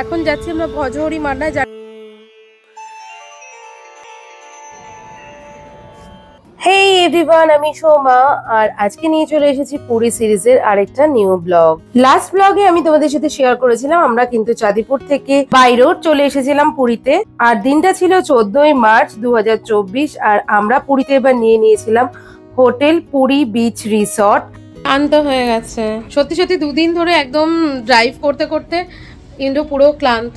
এখন যাচ্ছি আমরা ভজহরি মান্না এভরিওয়ান আমি সোমা, আর আজকে নিয়ে চলে এসেছি পুরী সিরিজের আরেকটা নিউ ব্লগ লাস্ট ব্লগে আমি তোমাদের সাথে শেয়ার করেছিলাম, আমরা কিন্তু চাঁদিপুর থেকে বাই রোড চলে এসেছিলাম পুরীতে। আর দিনটা ছিল চোদ্দই মার্চ দু হাজার চব্বিশ, আর আমরা পুরীতে এবার নিয়ে নিয়েছিলাম হোটেল পুরী বিচ রিসর্ট ক্লান্ত হয়ে গেছে। সত্যি সত্যি দুদিন ধরে একদম ড্রাইভ করতে করতে ইন্দ্র পুরো ক্লান্ত,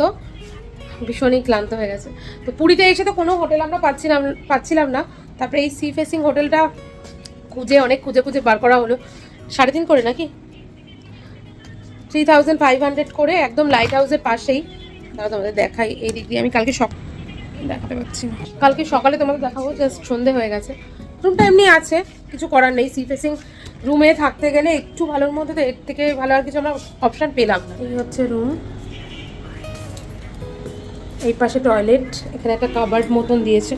ভীষণই ক্লান্ত হয়ে গেছে। তো পুরীতে এসে তো কোনো হোটেল আমরা পাচ্ছিলাম পাচ্ছিলাম না। তারপরে এই সি ফেসিং হোটেলটা খুঁজে, অনেক খুঁজে খুঁজে বার করা হলো। সাড়ে তিন করে নাকি? থ্রি থাউজেন্ড ফাইভ হান্ড্রেড করে একদম লাইট হাউসের পাশেই। তারা তোমাদের দেখাই এই দিক দিয়ে। আমি কালকে সক দেখাতে পাচ্ছি কালকে সকালে তোমাদের দেখাবো জাস্ট সন্ধে হয়ে গেছে। রুমটা এমনি আছে, কিছু করার নেই। সি ফেসিং রুমে থাকতে গেলে একটু ভালোর মধ্যে তো এর থেকে ভালো আর কিছু আমরা অপশান পেলাম না। এই হচ্ছে রুম এই পাশে টয়লেট এখানে একটা কাবার্ড মতন দিয়েছে।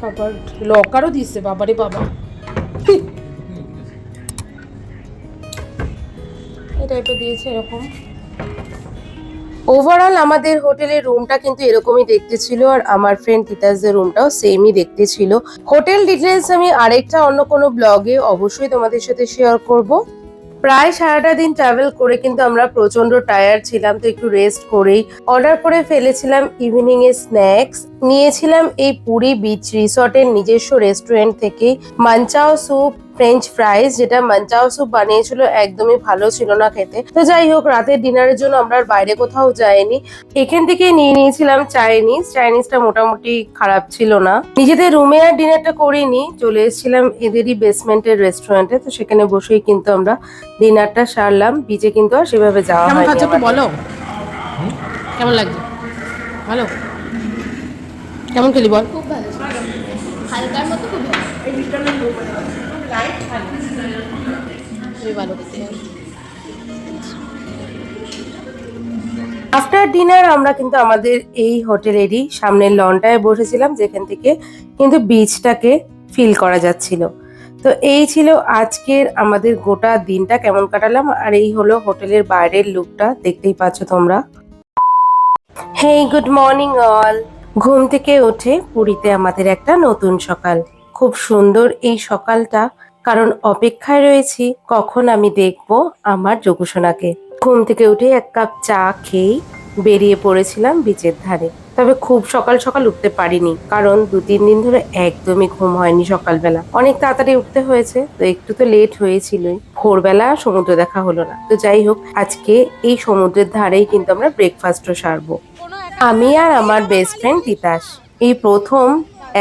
কাবার্ড লকারও দিয়েছে, বাবারে বাবা। এই টাইপের দিয়েছে এরকম। ওভারঅল আমাদের হোটেলের রুমটা কিন্তু এরকমই দেখতে ছিল আর আমার ফ্রেন্ড তিতাসদের রুমটাও সেমই দেখতে ছিল। হোটেল ডিটেলস আমি আরেকটা অন্য কোনো ব্লগে অবশ্যই তোমাদের সাথে শেয়ার করব। প্রায় সারাটা দিন ট্রাভেল করে কিন্তু আমরা প্রচণ্ড টায়ার ছিলাম, তো একটু রেস্ট করেই। অর্ডার করে ফেলেছিলাম ইভিনিং এ স্ন্যাক্স নিয়েছিলাম এই পুরী বিচ রিসর্টের নিজস্ব রেস্টুরেন্ট থেকে। মাঞ্চাও স্যুপ ফ্রেঞ্চ ফ্রাইজ যেটা মাঞ্চাও স্যুপ বানিয়েছিল একদমই ভালো ছিল না খেতে। তো যাই হোক রাতের ডিনারের জন্য আমরা বাইরে কোথাও যাইনি। এখান থেকে নিয়ে নিয়েছিলাম চাইনিজ চাইনিজটা মোটামুটি খারাপ ছিল না। নিজেদের রুমে আর ডিনারটা করিনি। চলে এসেছিলাম এদেরই বেসমেন্টের রেস্টুরেন্টে তো সেখানে বসেই কিন্তু আমরা ডিনারটা সারলাম। বিচে কিন্তু আর সেভাবে যাওয়া কেমন হয়নি বলো। কেমন লাগছে? ভালো কেমন খেলি বল? খুব ভালো। হালকার মতো খুব ভালো। খুবই ভালো আফটার ডিনার আমরা কিন্তু আমাদের এই হোটেলেরই সামনের লনটায় বসেছিলাম, যেখান থেকে কিন্তু বিচটাকে ফিল করা যাচ্ছিল। তো এই ছিল আজকের আমাদের গোটা দিনটা কেমন কাটালাম, আর এই হলো হোটেলের বাইরের লুকটা, দেখতেই পাচ্ছ তোমরা। হেই গুড মর্নিং অল ঘুম থেকে উঠে পুরীতে আমাদের একটা নতুন সকাল। খুব সুন্দর এই সকালটা। কারণ অপেক্ষায় রয়েছি কখন আমি দেখব আমার যোগসোনাকে। ঘুম থেকে উঠে এক কাপ চা খেয়েই বেরিয়ে পড়েছিলাম বিচের ধারে। তবে খুব সকাল সকাল উঠতে পারিনি, কারণ দু তিন দিন ধরে একদমই ঘুম হয়নি সকালবেলা। অনেক তাড়াতাড়ি উঠতে হয়েছে, তো একটু তো লেট হয়েছিলই। ভোরবেলা সমুদ্র দেখা হলো না। তো যাই হোক, আজকে এই সমুদ্রের ধারেই কিন্তু আমরা ব্রেকফাস্টও সারবো। আমি আর আমার বেস্ট ফ্রেন্ড তিতাস। এই প্রথম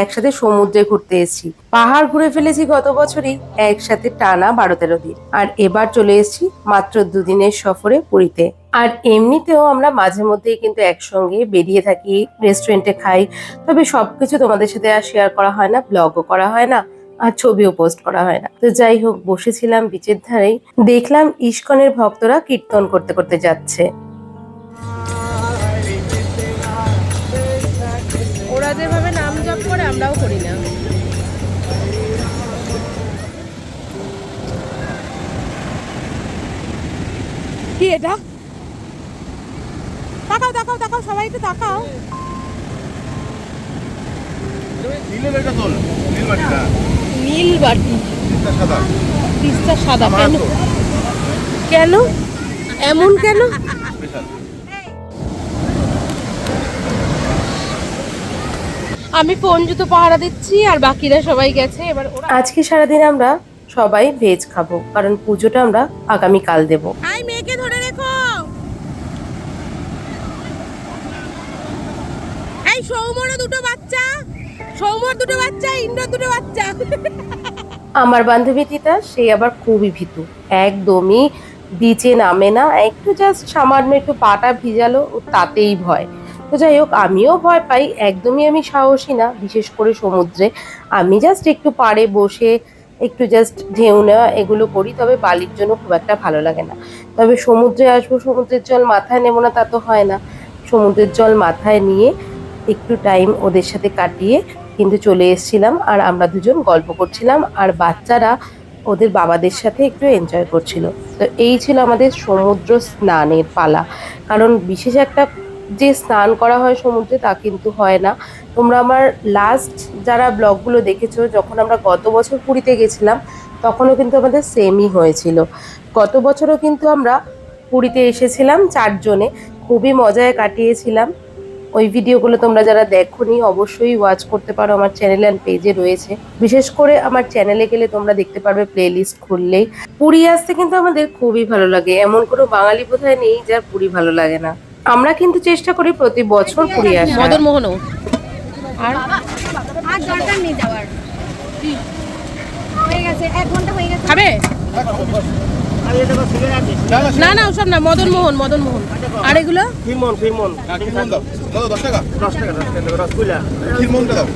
একসাথে সমুদ্রে ঘুরতে এসেছি। পাহাড় ঘুরে ফেলেছি গত বছরই, একসাথে টানা বারো তেরো দিন। আর এবার চলে এসেছি মাত্র দুদিনের সফরে পুরীতে। আর এমনিতেও আমরা মাঝে মধ্যেই কিন্তু একসঙ্গে বেরিয়ে থাকি রেস্টুরেন্টে খাই। তবে সবকিছু তোমাদের সাথে আর শেয়ার করা হয় না ব্লগও করা হয় না, আর ছবিও পোস্ট করা হয় না। তো যাই হোক, বসেছিলাম বিচের ধারেই। দেখলাম ইস্কনের ভক্তরা কীর্তন করতে করতে যাচ্ছে। আমরাও করি না। কি এটা? তাকাও তাকাও তাকাও সবাই একটু তাকাও। নীল বাটি। সাদা। কেন? কেন? এমন কেন? আমি ফোন জুতো পাহারা দিচ্ছি আর বাকিরা সবাই গেছে। এবার আজকে সারাদিন আমরা সবাই ভেজ খাব কারণ পুজোটা আমরা আগামী কাল দেব। আই মেয়েকে ধরে রেখো। এই সৌমরও দুটো বাচ্চা। সৌমর দুটো বাচ্চা ইন্দ্র দুটো বাচ্চা। আমার বান্ধবী তিতা সে আবার খুবই ভীতু। একদমই বিচে নামে না একটু জাস্ট সামান্য একটু পাটা ভিজালো ও তাতেই ভয়। তো যাই হোক, আমিও ভয় পাই, একদমই আমি সাহসী না, বিশেষ করে সমুদ্রে। আমি জাস্ট একটু পাড়ে বসে একটু জাস্ট ঢেউ নেওয়া এগুলো করি, তবে বালির জন্য খুব একটা ভালো লাগে না। তবে সমুদ্রে আসব, সমুদ্রের জল মাথায় নেব না, তা তো হয় না। সমুদ্রের জল মাথায় নিয়ে একটু টাইম ওদের সাথে কাটিয়ে কিন্তু চলে এসেছিলাম আর আমরা দুজন গল্প করছিলাম আর বাচ্চারা ওদের বাবাদের সাথে একটু এনজয় করছিল। তো এই ছিল আমাদের সমুদ্র স্নানের পালা। কারণ বিশেষ একটা যে স্নান করা হয় সমুদ্রে তা কিন্তু হয় না। তোমরা আমার লাস্ট যারা ব্লগগুলো দেখেছ, যখন আমরা গত বছর পুরীতে গেছিলাম, তখনও কিন্তু আমাদের সেমই হয়েছিল। গত বছরও কিন্তু আমরা পুরীতে এসেছিলাম চারজনে। খুবই মজায় কাটিয়েছিলাম। ওই ভিডিওগুলো তোমরা যারা দেখোনি, অবশ্যই ওয়াচ করতে পারো আমার চ্যানেল অ্যান্ড পেজে রয়েছে। বিশেষ করে আমার চ্যানেলে গেলে তোমরা দেখতে পারবে প্লেলিস্ট খুললেই। পুরী আসতে কিন্তু আমাদের খুবই ভালো লাগে। এমন কোনো বাঙালি বোধহয় নেই যার পুরী ভালো লাগে না। আমরা কিন্তু চেষ্টা করি প্রতি বছর পুরী আসি মদন মোহনও। আর? আর দরকার নেই যাওয়ার। হয়ে গেছে এক ঘণ্টা হয়ে গেছে। খাবে? না না ওসব না মদন মোহন মদন মোহন আর এগুলো? খিরমন খিরমন খিরমন দাও। টাকা। টাকা টাকা রসগোল্লা দাও।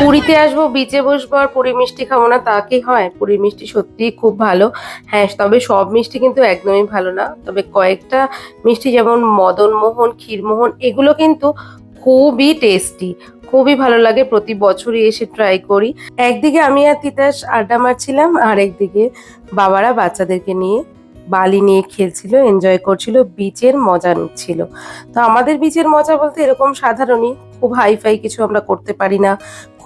পুরীতে আসব বিচে বসবো আর পুরী মিষ্টি খাব না তা কি হয়? পুরী মিষ্টি সত্যিই খুব ভালো। হ্যাঁ তবে সব মিষ্টি কিন্তু একদমই ভালো না। তবে কয়েকটা মিষ্টি যেমন মদন মোহন ক্ষীরমোহন এগুলো কিন্তু খুবই টেস্টি খুবই ভালো লাগে। প্রতি বছরই এসে ট্রাই করি। একদিকে আমি আর তিতাস আড্ডা মারছিলাম, আর একদিকে বাবারা বাচ্চাদেরকে নিয়ে বালি নিয়ে খেলছিল এনজয় করছিল বিচের মজা নিচ্ছিল। তো আমাদের বিচের মজা বলতে এরকম সাধারণই, খুব হাইফাই কিছু আমরা করতে পারি না।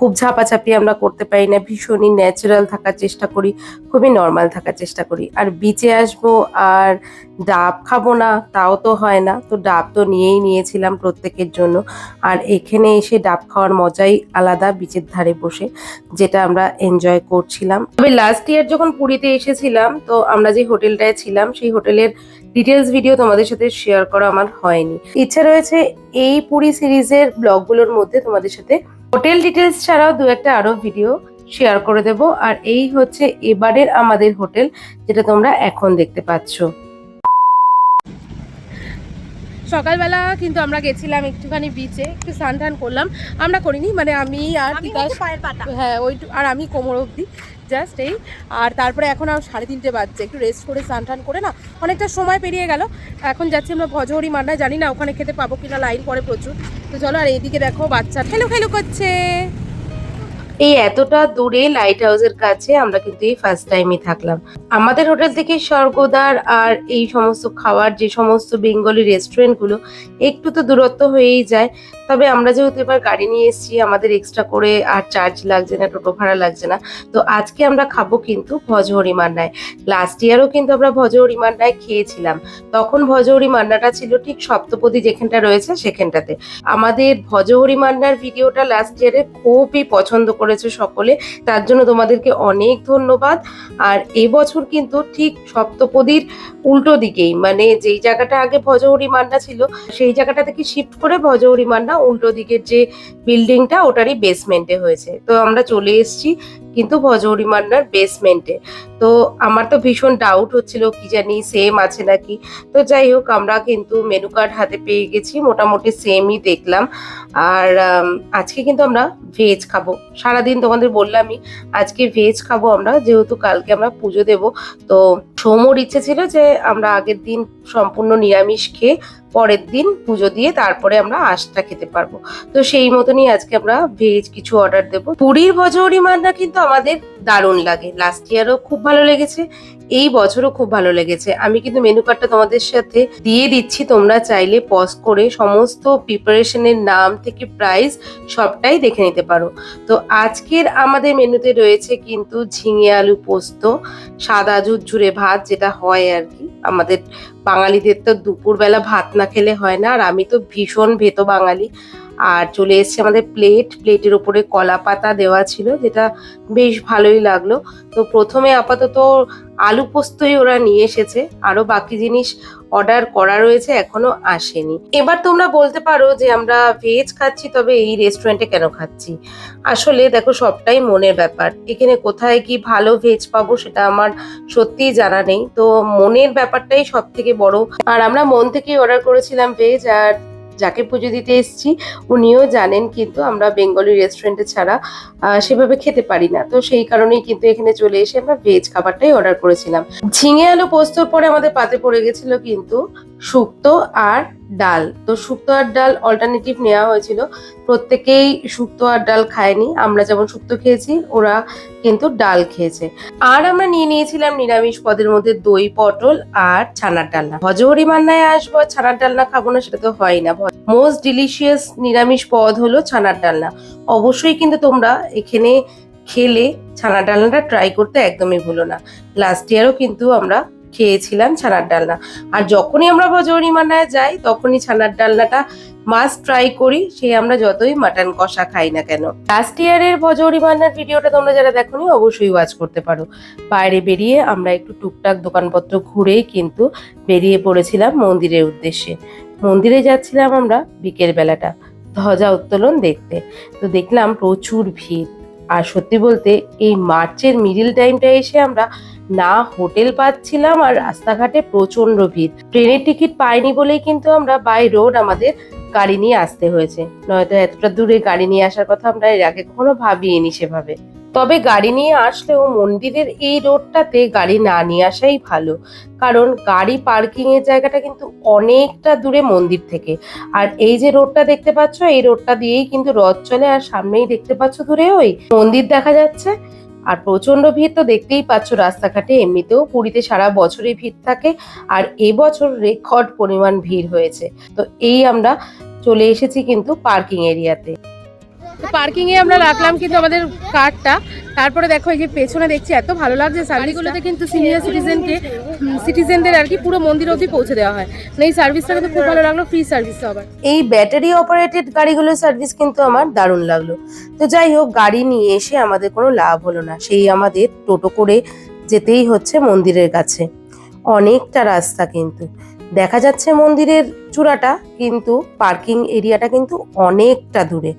খুব ঝাপাঝাপি আমরা করতে পারি না। ভীষণই ন্যাচারাল থাকার চেষ্টা করি, খুবই নর্মাল থাকার চেষ্টা করি। আর বিচে আসব আর ডাব খাব না, তাও তো হয় না। তো ডাব তো নিয়েই নিয়েছিলাম প্রত্যেকের জন্য। আর এখানে এসে ডাব খাওয়ার মজাই আলাদা বিচের ধারে বসে, যেটা আমরা এনজয় করছিলাম। তবে লাস্ট ইয়ার যখন পুরীতে এসেছিলাম, তো আমরা যে হোটেলটায় ছিলাম, সেই হোটেলের ডিটেলস ভিডিও তোমাদের সাথে শেয়ার করা আমার হয়নি। ইচ্ছা রয়েছে এই পুরী সিরিজের ব্লগগুলোর মধ্যে তোমাদের সাথে হোটেল ডিটেলস ছাড়াও দু একটা আরও ভিডিও শেয়ার করে দেব। আর এই হচ্ছে এবারের আমাদের হোটেল যেটা তোমরা এখন দেখতে পাচ্ছ। সকালবেলা কিন্তু আমরা গেছিলাম একটুখানি বিচে একটু স্নান টান করলাম। আমরা করিনি মানে আমি আর হ্যাঁ ওই আর আমি কোমর অবধি। জাস্ট এই, আর তারপরে এখন আর সাড়ে তিনটে বাজছে, একটু রেস্ট করে, স্নান টান করে না, অনেকটা সময় পেরিয়ে গেল। এখন যাচ্ছি আমরা ভজহরি মান্ডায় জানি না ওখানে খেতে পাবো কিনা লাইন পরে প্রচুর। তো চলো আর এইদিকে দেখো বাচ্চা, খেলো খেলো করছে। এই এতটা দূরে লাইট হাউসের কাছে আমরা কিন্তু এই ফার্স্ট টাইমই থাকলাম। আমাদের হোটেল থেকে স্বর্গদ্বার আর এই সমস্ত খাবার যে সমস্ত বেঙ্গলি রেস্টুরেন্টগুলো একটু তো দূরত্ব হয়েই যায়। তবে আমরা যেহেতু এবার গাড়ি নিয়ে এসেছি, আমাদের এক্সট্রা করে আর চার্জ লাগছে না, টোটো ভাড়া লাগছে না। তো আজকে আমরা খাব কিন্তু ভজহরি মান্নায় লাস্ট ইয়ারও কিন্তু আমরা ভজহরি মান্নায় খেয়েছিলাম। তখন ভজহরি মান্নাটা ছিল ঠিক সপ্তপদী যেখানটা রয়েছে সেখানটাতে। আমাদের ভজহরি মান্নার ভিডিওটা লাস্ট ইয়ারে খুবই পছন্দ করেছে সকলে, তার জন্য তোমাদেরকে অনেক ধন্যবাদ। আর এবছর কিন্তু ঠিক সপ্তপদীর উল্টো দিকেই মানে যেই জায়গাটা আগে ভজহরি মান্না ছিল, সেই জায়গাটা থেকে শিফট করে ভজহরি মান্না উল্টো দিকের যে বিল্ডিংটা ওটারই বেসমেন্টে হয়েছে। তো আমরা চলে এসেছি কিন্তু ভজহরি মান্নার বেসমেন্টে তো আমার তো ভীষণ ডাউট হচ্ছিল, কি জানি সেম আছে নাকি? তো যাই হোক, আমরা কিন্তু মেনু কার্ড হাতে পেয়ে গেছি, মোটামুটি সেমই দেখলাম। আর আজকে কিন্তু আমরা ভেজ খাব। সারাদিন তোমাদের বললামই, আজকে ভেজ খাব আমরা, যেহেতু কালকে আমরা পুজো দেব। তো সোমর ইচ্ছে ছিল যে আমরা আগের দিন সম্পূর্ণ নিরামিষ খেয়ে পরের দিন পুজো দিয়ে তারপরে আমরা আঁশটা খেতে পারব। তো সেই মতনই আজকে আমরা ভেজ কিছু অর্ডার দেবো। পুরীর ভজহরি মান্না কিন্তু আমাদের দারুণ লাগে। লাস্ট ইয়ারও খুব ভালো লেগেছে, এই বছরও খুব ভালো লেগেছে। আমি কিন্তু মেনু কার্ডটা তোমাদের সাথে দিয়ে দিচ্ছি, তোমরা চাইলে পজ করে সমস্ত প্রিপারেশনের নাম থেকে প্রাইস সবটাই দেখে নিতে পারো। তো আজকের আমাদের মেনুতে রয়েছে কিন্তু ঝিঙে আলু পোস্ত, সাদা ঝুরঝুরে ভাত যেটা হয় আর কি। আমাদের বাঙালিদের তো দুপুরবেলা ভাত না খেলে হয় না, আর আমি তো ভীষণ ভেতো বাঙালি। আর চলে এসছে আমাদের প্লেট প্লেটের উপরে কলা পাতা দেওয়া ছিল, যেটা বেশ ভালোই লাগল। তো প্রথমে আপাতত আলু পোস্তই ওরা নিয়ে এসেছে। আরও বাকি জিনিস অর্ডার করা রয়েছে, এখনও আসেনি। এবার তোমরা বলতে পারো যে আমরা ভেজ খাচ্ছি, তবে এই রেস্টুরেন্টে কেন খাচ্ছি? আসলে দেখো, সবটাই মনের ব্যাপার। এখানে কোথায় কি ভালো ভেজ পাবো সেটা আমার সত্যিই জানা নেই। তো মনের ব্যাপারটাই সব থেকে বড়। আর আমরা মন থেকেই অর্ডার করেছিলাম ভেজ আর যাকে পুজো দিতে এসেছি, উনিও জানেন কিন্তু আমরা বেঙ্গলি রেস্টুরেন্টে ছাড়া সেভাবে খেতে পারি না। তো সেই কারণেই কিন্তু এখানে চলে এসে আমরা ভেজ খাবারটাই অর্ডার করেছিলাম। ঝিঙে আলু পোস্তর পরে আমাদের পাতে পড়ে গেছিল কিন্তু শুক্তো আর ডাল। তো শুক্তো আর ডাল অল্টারনেটিভ নেওয়া হয়েছিল। প্রত্যেকেই শুক্তো আর ডাল খায়নি। আমরা যেমন শুক্তো খেয়েছি, ওরা কিন্তু ডাল খেয়েছে। আর আমরা নিয়ে নিয়েছিলাম নিরামিষ পদের মধ্যে দই, পটল আর ছানার ডালনা। ভজহরি মান্নায় আসব ছানার ডালনা খাব না, সেটা তো হয় না। মোস্ট ডিলিশিয়াস নিরামিষ পদ হলো ছানার ডালনা। অবশ্যই কিন্তু তোমরা এখানে খেলে ছানার ডালনাটা ট্রাই করতে একদমই ভুলো না। লাস্ট ইয়ারও কিন্তু আমরা খেয়েছিলাম ছানার ডালনা। আর যখনই আমরা ভজহরি মান্নায় যাই, তখনই ছানার ডালনাটা মাস্ট ট্রাই করি, সে আমরা যতই মাটন কষা খাই না কেন। লাস্ট ইয়ারের ভজহরি মান্নার ভিডিওটা তোমরা যারা দেখোনি, অবশ্যই ওয়াচ করতে পারো। বাইরে বেরিয়ে আমরা একটু টুকটাক দোকানপত্র ঘুরেই কিন্তু বেরিয়ে পড়েছিলাম মন্দিরের উদ্দেশ্যে। মন্দিরে যাচ্ছিলাম আমরা বিকেল বেলাটা, ধ্বজা উত্তোলন দেখতে। তো দেখলাম প্রচুর ভিড়। আর সত্যি বলতে এই মার্চের মিডিল টাইমটা এসে আমরা না হোটেল পাচ্ছিলাম আর রাস্তাঘাটে প্রচণ্ড ভিড়। ট্রেনের টিকিট পাইনি বলেই কিন্তু আমরা বাই রোড আমাদের গাড়ি নিয়ে আসতে হয়েছে। নয়তো এতটা দূরে গাড়ি নিয়ে আসার কথা আমরা এর আগে কখনো ভাবিনি সেভাবে। তবে গাড়ি নিয়ে আসলেও মন্দিরের এই রোডটাতে গাড়ি না নিয়ে আসাই ভালো। কারণ গাড়ি পার্কিং এর জায়গাটা কিন্তু অনেকটা দূরে মন্দির থেকে। আর এই যে রোডটা দেখতে পাচ্ছ, এই রোডটা দিয়েই কিন্তু রথ চলে আর সামনেই দেখতে পাচ্ছ দূরে ওই মন্দির দেখা যাচ্ছে। আর প্রচণ্ড ভিড় তো দেখতেই পাচ্ছ রাস্তাঘাটে, এমনিতেও পুরীতে সারা বছরই ভিড় থাকে আর এবছর রেকর্ড পরিমাণ ভিড় হয়েছে। তো এই আমরা চলে এসেছি কিন্তু পার্কিং এরিয়াতে। পার্কিং এ আমরা রাখলাম কিন্তু আমাদের কারটা তারপরে দেখো এই যে পেছনে দেখছি এত ভালো লাগছে সার্ভিসগুলোতে কিন্তু সিনিয়র সিটিজেনকে সিটিজেনদের আর কি পুরো মন্দির অবধি পৌঁছে দেওয়া হয়। মানে এই সার্ভিসটা কিন্তু খুব ভালো লাগল ফ্রি সার্ভিস আবার। এই ব্যাটারি অপারেটেড গাড়িগুলোর সার্ভিস কিন্তু আমার দারুণ লাগল। তো যাই হোক গাড়ি নিয়ে এসে আমাদের কোনো লাভ হলো না। সেই আমাদের টোটো করে যেতেই হচ্ছে মন্দিরের কাছে। অনেকটা রাস্তা কিন্তু। দেখা যাচ্ছে মন্দিরের চূড়াটা কিন্তু পার্কিং এরিয়াটা কিন্তু অনেকটা দূরে।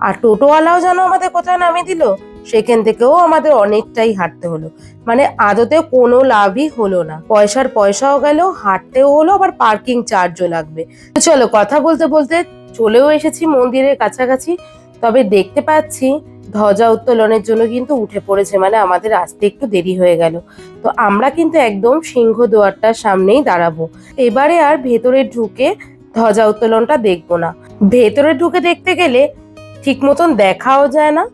আর টোটোওয়ালাও যেন আমাদের কোথায় নামিয়ে দিল, সেখান থেকেও আমাদের অনেকটাই হাঁটতে হলো। মানে আদতে কোনো লাভই হলো না। পয়সার পয়সাও গেল, হাঁটতেও হলো, আবার পার্কিং চার্জও লাগবে। চলো, কথা বলতে বলতে চলেও এসেছি মন্দিরের কাছাকাছি। তবে দেখতে পাচ্ছি ধ্বজা উত্তোলনের জন্য কিন্তু উঠে পড়েছে মানে আমাদের আসতে একটু দেরি হয়ে গেল। তো আমরা কিন্তু একদম সিংহ দুয়ারটার সামনেই দাঁড়াবো। এবারে আর ভেতরে ঢুকে ধ্বজা উত্তোলনটা দেখব না। ভেতরে ঢুকে দেখতে গেলে ঠিক মতন দেখাও যায় না।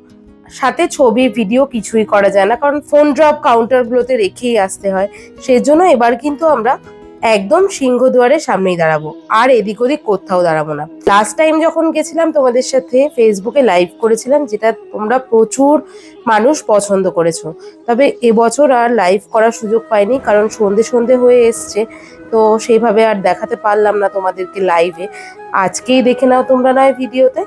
সাথে ছবি ভিডিও কিছুই করা যায় না। কারণ ফোন ড্রপ কাউন্টারগুলোতে রেখেই আসতে হয়। সেজন্য এবার কিন্তু আমরা একদম সিংহদুয়ারের সামনেই দাঁড়াবো। আর এদিক ওদিক কোথাও দাঁড়াবো না। লাস্ট টাইম যখন গেছিলাম, তোমাদের সাথে ফেসবুকে লাইভ করেছিলাম, যেটা তোমরা প্রচুর মানুষ পছন্দ করেছ। তবে এবছর আর লাইভ করার সুযোগ পাইনি, কারণ সন্ধে সন্ধে হয়ে এসছে। তো সেইভাবে আর দেখাতে পারলাম না তোমাদেরকে লাইভে আজকেই দেখে নাও তোমরা নয় ভিডিওতে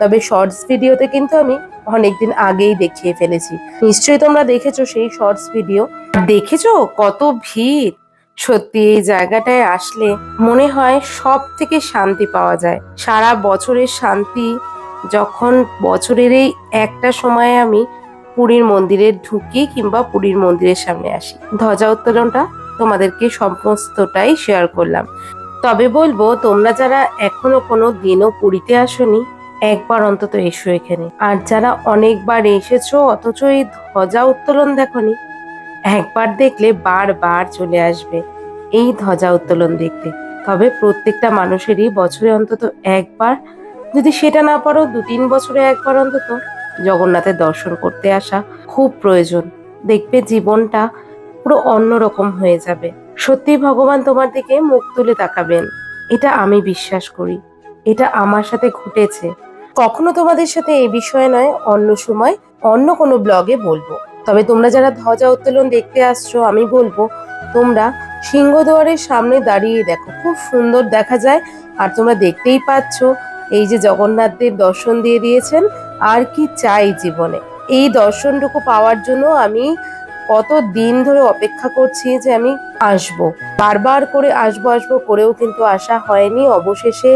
তবে শর্টস ভিডিওতে কিন্তু আমি অনেকদিন আগেই দেখিয়ে ফেলেছি। নিশ্চয়ই তোমরা দেখেছ সেই শর্টস ভিডিও দেখেছ? কত ভিড়! সত্যি এই জায়গাটায় আসলে মনে হয় সব থেকে শান্তি পাওয়া যায়। সারা বছরের শান্তি যখন বছরের এই একটা সময়ে আমি পুরীর মন্দিরে ঢুকি কিংবা পুরীর মন্দিরের সামনে আসি। ধ্বজা উত্তোলনটা তোমাদেরকে সমস্তটাই শেয়ার করলাম। তবে বলব, তোমরা যারা এখনও কোনো দিনও পুরীতে আসোনি একবার অন্তত এসো এখানে। আর যারা অনেকবার এসেছ, অথচ এই ধ্বজা উত্তোলন দেখনি, একবার দেখলে বারবার চলে আসবে এই ধ্বজা উত্তোলন দেখতে। তবে প্রত্যেকটা মানুষেরই বছরে অন্তত একবার, যদি সেটা না পারো দু তিন বছরে একবার অন্তত জগন্নাথের দর্শন করতে আসা খুব প্রয়োজন। দেখবে জীবনটা পুরো অন্যরকম হয়ে যাবে। সত্যি ভগবান তোমার দিকে মুখ তুলে তাকাবেন, এটা আমি বিশ্বাস করি। এটা আমার সাথে ঘটেছে। কখনো তোমাদের সাথে এই বিষয়ে নয়, অন্য সময় অন্য কোনো ব্লগে বলব। তবে তোমরা যারা ধ্বজা উত্তোলন দেখতে আসছো, আমি বলব, তোমরা সিংহদুয়ারের সামনে দাঁড়িয়ে দেখো। খুব সুন্দর দেখা যায়, আর তোমরা দেখতেই পাচ্ছ, এই যে জগন্নাথদের দর্শন দিয়ে দিয়েছেন, আর কি চাই জীবনে। এই দর্শনটুকু পাওয়ার জন্য আমি কত দিন ধরে অপেক্ষা করছি যে আমি আসব। বারবার করে আসব আসব করেও কিন্তু আসা হয়নি। অবশেষে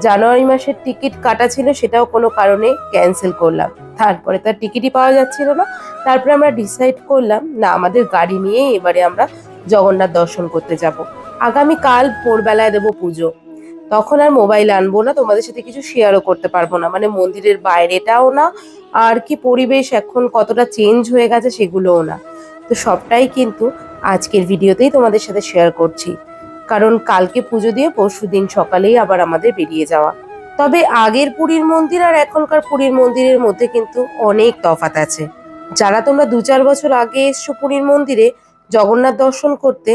জানুয়ারি মাসের টিকিট কাটা ছিল, সেটাও কোনো কারণে ক্যান্সেল করলাম। তারপরে তার টিকিটই পাওয়া যাচ্ছিল না। তারপরে আমরা ডিসাইড করলাম, না, আমাদের গাড়ি নিয়ে এবারে আমরা জগন্নাথ দর্শন করতে যাব। আগামী কাল ভোরবেলায় দেবো পুজো। তখন আর মোবাইল আনব না, তোমাদের সাথে কিছু শেয়ারও করতে পারব না। মানে মন্দিরের বাইরেটাও না, আর কি পরিবেশ এখন কতটা চেঞ্জ হয়ে গেছে সেগুলোও না। তো সবটাই কিন্তু আজকের ভিডিওতেই তোমাদের সাথে শেয়ার করছি। কারণ কালকে পুজো দিয়ে পরশু দিন সকালেই আবার আমাদের বেরিয়ে যাওয়া। তবে আগের পুরীর মন্দির আর এখনকার পুরীর মন্দিরের মধ্যে কিন্তু অনেক তফাৎ আছে। যারা তোমরা দু চার বছর আগে এসছো পুরীর মন্দিরে, জগন্নাথ দর্শন করতে,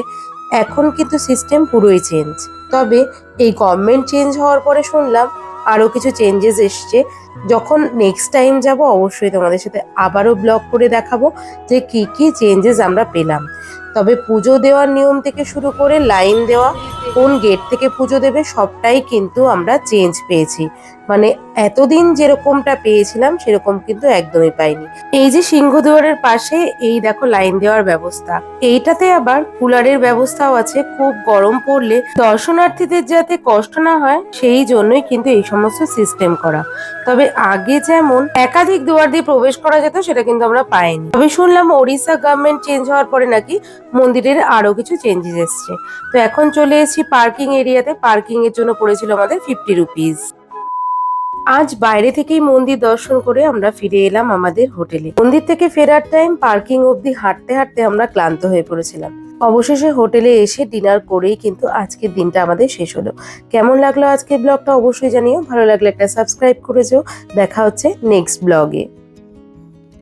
এখন কিন্তু সিস্টেম পুরোই চেঞ্জ তবে এই গভর্নমেন্ট চেঞ্জ হওয়ার পরে শুনলাম আরও কিছু চেঞ্জেস এসছে। যখন নেক্সট টাইম যাব, অবশ্যই তোমাদের সাথে আবারও ব্লগ করে দেখাবো যে কি কি চেঞ্জেস আমরা পেলাম। তবে পুজো দেওয়ার নিয়ম থেকে শুরু করে লাইন দেওয়া, কোন গেট থেকে পুজো দেবে, সবটাই কিন্তু আমরা চেঞ্জ পেয়েছি। মানে এতদিন যেরকমটা পেয়েছিলাম, সেরকম কিন্তু একদমই পাইনি। এই যে সিংহদুয়ারের পাশে এই দেখো লাইন দেওয়ার ব্যবস্থা। এইটাতে আবার কুলারের ব্যবস্থাও আছে, খুব গরম পড়লে দর্শনার্থীদের যাতে কষ্ট না হয়, সেই জন্যই কিন্তু এই সমস্ত সিস্টেম করা। তবে আগে যেমন একাধিক দুয়ার দিয়ে প্রবেশ করা যেত, সেটা কিন্তু আমরা পাইনি। তবে শুনলাম ওড়িশা গভর্নমেন্ট চেঞ্জ হওয়ার পরে নাকি মন্দিরের আরও কিছু চেঞ্জেস এসছে। তো এখন চলে এসেছি পার্কিং এরিয়াতে পার্কিং এর জন্য পড়েছিল আমাদের ফিফটি রুপিস আজ বাইরে থেকেই মন্দির দর্শন করে আমরা ফিরে এলাম আমাদের হোটেলে। মন্দির থেকে ফেরার টাইম পার্কিং অবধি হাঁটতে হাঁটতে আমরা ক্লান্ত হয়ে পড়েছিলাম। অবশেষে হোটেলে এসে ডিনার করেই কিন্তু আজকের দিনটা আমাদের শেষ হলো। কেমন লাগল আজকের ব্লগটা অবশ্যই জানিও। ভালো লাগলে একটা সাবস্ক্রাইব করে যেও। দেখা হচ্ছে নেক্সট ব্লগে